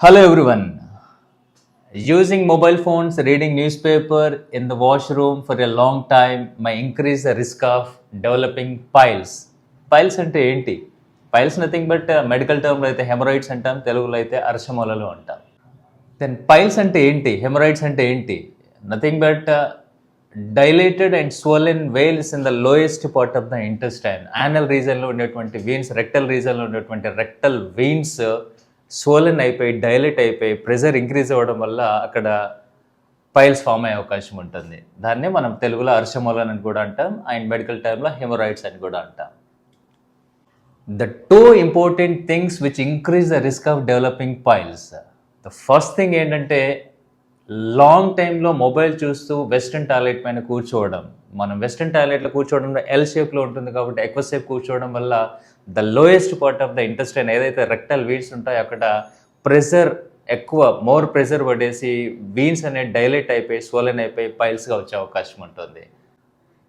Hello everyone. Using mobile phones, reading newspaper in the washroom for a long time may increase the risk of developing piles. Piles అంటే ఏంటి? Piles nothing but medical టర్మ్లో అయితే haemorrhoids అంటాం తెలుగులో అయితే అర్షమూలలు అంటాం. Then piles అంటే ఏంటి? హెమరాయిడ్స్ అంటే ఏంటి? Nothing but dilated and swollen veins in the lowest part of the intestine anal రీజన్లో ఉండేటువంటి వీన్స్ రెక్టల్ రీజన్లో ఉండేటువంటి రెక్టల్ వీన్స్ స్వోలన్ అయిపోయి డైలెట్ అయిపోయి ప్రెషర్ ఇంక్రీజ్ అవ్వడం వల్ల అక్కడ పైల్స్ ఫామ్ అయ్యే అవకాశం ఉంటుంది. దాన్నే మనం తెలుగులో అర్షమూలన్ అని కూడా అంటాం అండ్ మెడికల్ టైంలో హెమరాయిడ్స్ అని కూడా అంటాం. The two important things which increase the risk of developing piles. The first thing ఏంటంటే లాంగ్ టైంలో మొబైల్ చూస్తూ వెస్ట్రన్ టాయిలెట్ పైన కూర్చోవడం. మనం వెస్ట్రన్ టాయిలెట్లో కూర్చోవడం ఎల్ షేప్లో ఉంటుంది కాబట్టి ఎక్కువసేపు కూర్చోవడం వల్ల the lowest part of the intestine ఏదైతే రెక్టల్ వీడ్స్ ఉంటాయో అక్కడ ప్రెషర్ ఎక్కువ మోర్ ప్రెషర్ పడేసి వీన్స్ అనేది డైలేట్ అయిపోయి స్వోలెన్ అయిపోయి పైల్స్గా వచ్చే అవకాశం ఉంటుంది.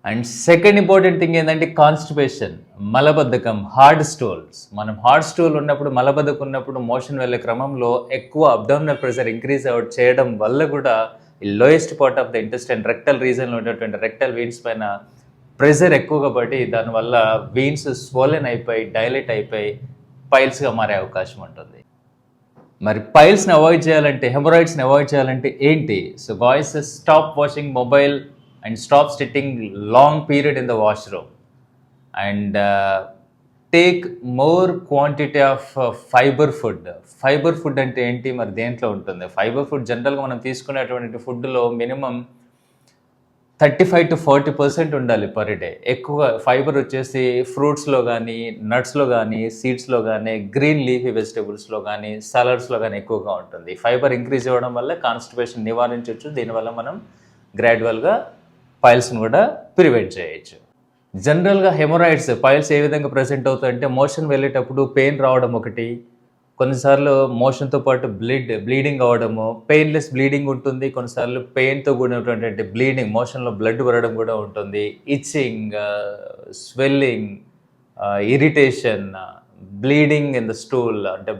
అండ్ సెకండ్ ఇంపార్టెంట్ థింగ్ ఏంటంటే కాన్స్టిపేషన్ మలబద్ధకం హార్డ్ స్టోల్స్. మనం హార్డ్ స్టోల్ ఉన్నప్పుడు మలబద్ధకం ఉన్నప్పుడు మోషన్ వెళ్ళే క్రమంలో ఎక్కువ అబ్డామినల్ ప్రెషర్ ఇంక్రీజ్ అవుట్ చేయడం వల్ల కూడా ఈ lowest part of the intestine rectal రీజన్లో ఉన్నటువంటి రెక్టల్ వీన్స్ పైన ప్రెషర్ ఎక్కువగా పడి దానివల్ల వీన్స్ స్వోలెన్ అయిపోయి డైలెట్ అయిపోయి పైల్స్గా మారే అవకాశం ఉంటుంది. మరి పైల్స్ని అవాయిడ్ చేయాలంటే హెమరాయిడ్స్ని అవాయిడ్ చేయాలంటే ఏంటి? So boys stop watching mobile and stop sitting long period in the washroom and take more quantity of fibre food fibre food అంటే ఏంటి? మరి దేంట్లో ఉంటుంది? ఫైబర్ ఫుడ్ జనరల్గా మనం తీసుకునేటువంటి ఫుడ్లో minimum thirty five to forty percent ఉండాలి పర్ డే ఎక్కువ ఫైబర్ వచ్చేసి ఫ్రూట్స్లో కానీ నట్స్లో కానీ సీడ్స్లో కానీ గ్రీన్ లీఫీ వెజిటేబుల్స్లో కానీ సలాడ్స్లో కానీ ఎక్కువగా ఉంటుంది. ఫైబర్ ఇంక్రీజ్ అవ్వడం వల్ల కాన్స్టిపేషన్ నివారించవచ్చు దీనివల్ల మనం గ్రాడ్యువల్గా పైల్స్ని కూడా ప్రివెంట్ చేయొచ్చు. జనరల్గా హెమరాయిడ్స్ పైల్స్ ఏ విధంగా ప్రజెంట్ అవుతాయంటే మోషన్ వెళ్ళేటప్పుడు పెయిన్ రావడం ఒకటి కొన్నిసార్లు మోషన్తో పాటు బ్లీడ్ బ్లీడింగ్ అవడము పెయిన్లెస్ బ్లీడింగ్ ఉంటుంది కొన్నిసార్లు పెయిన్తో కూడినటువంటి బ్లీడింగ్ మోషన్లో బ్లడ్ పడడం కూడా ఉంటుంది. Itching swelling irritation bleeding in the stool అంటే